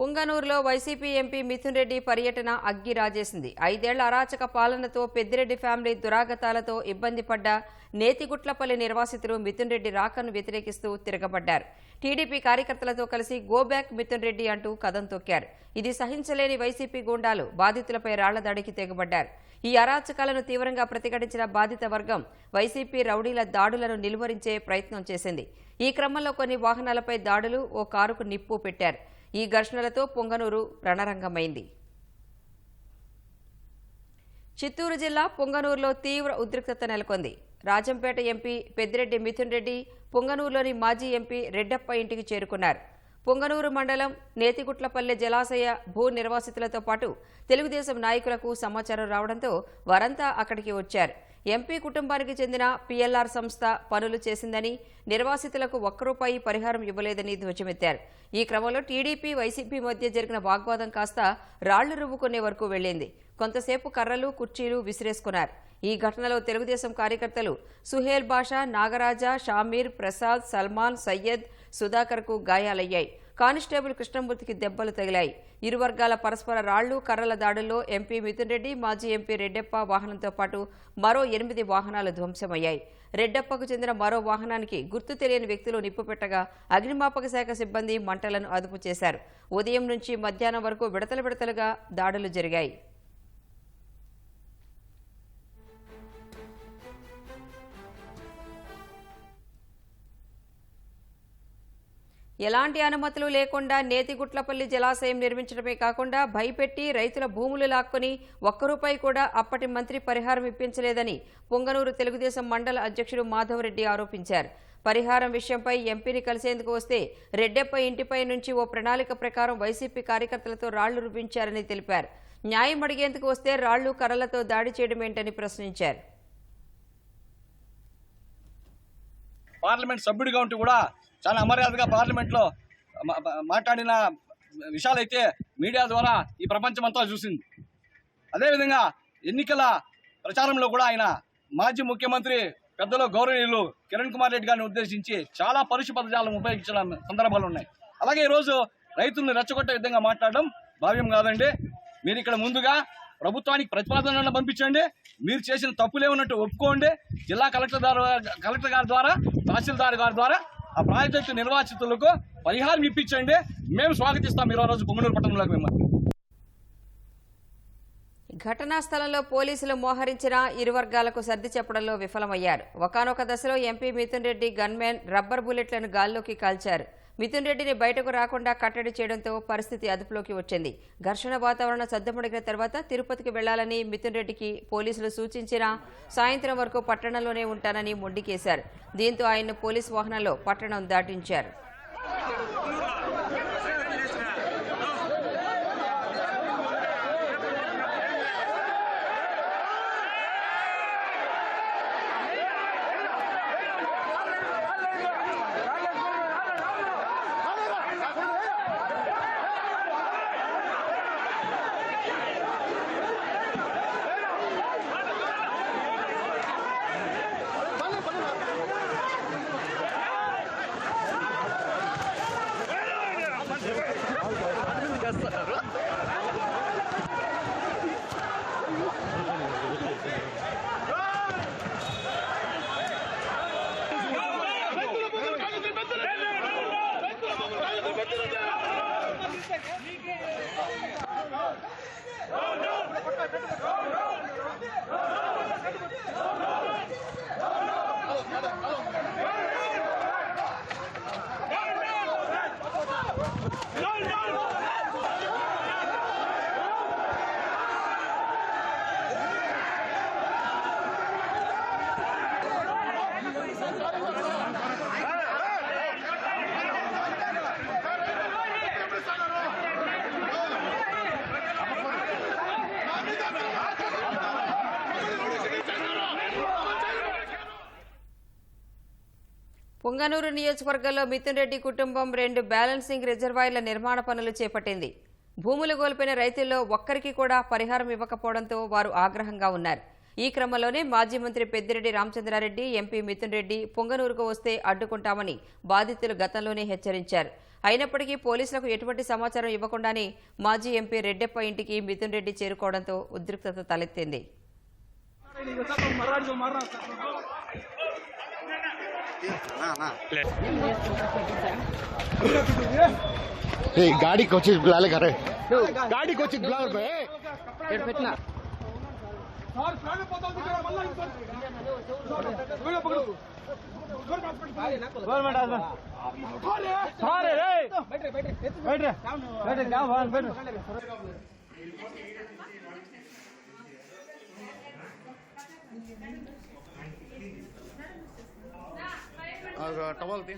పుంగనూరులో YCP MP Mithun Reddy పర్యటన అగ్గి రాజేసింది. ఐదేళ్ళ అరాచక పాలనతో పెద్దిరెడ్డి ఫ్యామిలీ దురాగతాలతో ఇబ్బంది పడ్డ నేతిగుట్లపల్లి నిర్వాసితులు మిథున్ రెడ్డి రాకను వ్యతిరేకిస్తూ తిరగబడ్డారు. టీడీపీ కార్యకర్తలతో కలిసి గోబ్యాక్ మిథున్ రెడ్డి అంటూ కథం తొక్కారు. ఇది సహించలేని వైసీపీ గూండాలు బాధితులపై రాళ్ళ దాడికి తెగబడ్డారు. ఈ అరాచకాలను తీవ్రంగా ప్రతిఘటించిన బాధిత వర్గం వైసీపీ రౌడీల దాడులను నిలువరించే ప్రయత్నం చేసింది. ఈ క్రమంలో కొన్ని వాహనాలపై దాడులు ఓ కారుకు నిప్పు పెట్టారు. ఈ ఘర్షణలతో పొంగనూరు రణరంగమైంది. చిత్తూరు జిల్లా పొంగనూరులో తీవ్ర ఉద్రిక్తత నెలకొంది. రాజంపేట ఎంపీ పెద్దిరెడ్డి మిథున్ రెడ్డి పొంగనూరులోని మాజీ ఎంపీ రెడ్డప్ప ఇంటికి చేరుకున్నారు. పొంగనూరు మండలం నేతిగుట్లపల్లె జలాశయ భూ నిర్వాసితులతో పాటు తెలుగుదేశం నాయకులకు సమాచారం రావడంతో వారంతా అక్కడికి వచ్చారు. ఎంపీ కుటుంబానికి చెందిన పీఎల్ఆర్ సంస్థ పనులు చేసిందని నిర్వాసితులకు ఒక్క రూపాయి పరిహారం ఇవ్వలేదని ధ్వజమెత్తారు. ఈ క్రమంలో టీడీపీ వైసీపీ మధ్య జరిగిన వాగ్వాదం కాస్త రాళ్ళు రువ్వుకునే వరకు వెళ్ళింది కొంతసేపు కర్రలు కుర్చీలు విసిరేసుకున్నారు. ఈ ఘటనలో తెలుగుదేశం కార్యకర్తలు సుహేల్ బాషా నాగరాజ షామీర్ ప్రసాద్ సల్మాన్ సయ్యద్ సుధాకర్కు గాయాలయ్యాయి. కానిస్టేబుల్ కృష్ణమూర్తికి దెబ్బలు తగిలాయి. ఇరు వర్గాల పరస్పర రాళ్ళు కర్రల దాడుల్లో ఎంపీ మిథున్ రెడ్డి మాజీ ఎంపీ రెడ్డెప్ప వాహనంతో పాటు మరో ఎనిమిది వాహనాలు ధ్వంసమయ్యాయి. రెడ్డప్పకు చెందిన మరో వాహనానికి గుర్తు తెలియని వ్యక్తులు నిప్పు పెట్టగా అగ్నిమాపక శాఖ సిబ్బంది మంటలను అదుపు చేశారు. ఉదయం నుంచి మధ్యాహ్నం వరకు విడతలు విడతలుగా దాడులు జరిగాయి. ఎలాంటి అనుమతులు లేకుండా నేతిగుట్లపల్లి జలాశయం నిర్మించడమే కాకుండా భయపెట్టి రైతుల భూములు లాక్కొని ఒక్క రూపాయి కూడా అప్పటి మంత్రి పరిహారం ఇప్పించలేదని పొంగనూరు తెలుగుదేశం మండల అధ్యక్షుడు మాధవరెడ్డి ఆరోపించారు. పరిహారం విషయంపై ఎంపీని కలిసేందుకు వస్తే రెడ్డెప్ప ఇంటిపై నుంచి ఓ ప్రణాళిక ప్రకారం వైసీపీ కార్యకర్తలతో రాళ్ళు రుపించారని తెలిపారు. న్యాయం అడిగేందుకు వస్తే రాళ్ళు కర్రలతో దాడి చేయడమేంటని ప్రశ్నించారు. పార్లమెంట్ సభ్యుడిగా ఉంటూ కూడా చాలా అమర్యాదగా పార్లమెంట్లో మాట్లాడిన విషయాలైతే మీడియా ద్వారా ఈ ప్రపంచమంతా చూసింది. అదేవిధంగా ఎన్నికల ప్రచారంలో కూడా ఆయన మాజీ ముఖ్యమంత్రి పెద్దలు గౌరవనీయులు కిరణ్ కుమార్ రెడ్డి గారిని ఉద్దేశించి చాలా పరుషు పదజాలం ఉపయోగించిన సందర్భాలు ఉన్నాయి. అలాగే ఈరోజు రైతుల్ని రెచ్చగొట్టే విధంగా మాట్లాడడం భావ్యం కాదండి. మీరు ఇక్కడ ముందుగా ప్రభుత్వానికి ప్రతిపాదనలను పంపించండి. మీరు చేసిన తప్పులే ఉన్నట్టు ఒప్పుకోండి. జిల్లా కలెక్టర్ ద్వారా కలెక్టర్ గారి ద్వారా తహసీల్దార్ గారి ద్వారా ఆ ప్రాజెక్టు నిర్వాచితులకు పరిహారం ఇప్పించండి. మేము స్వాగతిస్తాం ఇరవై రోజు పొంగనూరు పట్టణంలోకి మిమ్మల్ని. ఘటనా స్థలంలో పోలీసులు మోహరించిన ఇరు వర్గాలకు సర్ది చెప్పడంలో విఫలమయ్యారు. ఒకనొక దశలో MP Mithun Reddy gunmen rubber బుల్లెట్లను గాల్లోకి కాల్చారు. మిథున్ రెడ్డిని బయటకు రాకుండా కట్టడి చేయడంతో పరిస్థితి అదుపులోకి వచ్చింది. ఘర్షణ వాతావరణం సద్దమడిగిన తర్వాత తిరుపతికి వెళ్ళాలని మిథున్ రెడ్డికి పోలీసులు సూచించినా సాయంత్రం వరకు పట్టణంలోనే ఉంటానని మొండికేశారు. దీంతో ఆయన్ను పోలీసు వాహనంలో పట్టణం దాటించారు. That's పొంగనూరు నియోజకవర్గంలో మిథున్ రెడ్డి కుటుంబం రెండు బ్యాలెన్సింగ్ రిజర్వాయర్ల నిర్మాణ పనులు చేపట్టింది. భూములు కోల్పోయిన రైతుల్లో ఒక్కరికి కూడా పరిహారం ఇవ్వకపోవడంతో వారు ఆగ్రహంగా ఉన్నారు. ఈ క్రమంలోనే మాజీ మంత్రి పెద్దిరెడ్డి రామచంద్రారెడ్డి ఎంపీ మిథున్ రెడ్డి పొంగనూరుకు వస్తే అడ్డుకుంటామని బాధితులు గతంలోనే హెచ్చరించారు. అయినప్పటికీ పోలీసులకు ఎటువంటి సమాచారం ఇవ్వకుండానే మాజీ ఎంపీ రెడ్డెప్ప ఇంటికి మిథున్ రెడ్డి చేరుకోవడంతో ఉద్రిక్తత తలెత్తింది. गाड़ी कोचिज बुला ले घर गाड़ी సార్ ప్రాణ పోతాం మళ్ళీ పకడు గవర్నమెంట్ సారే బయట బయట బయట బయట टवल थे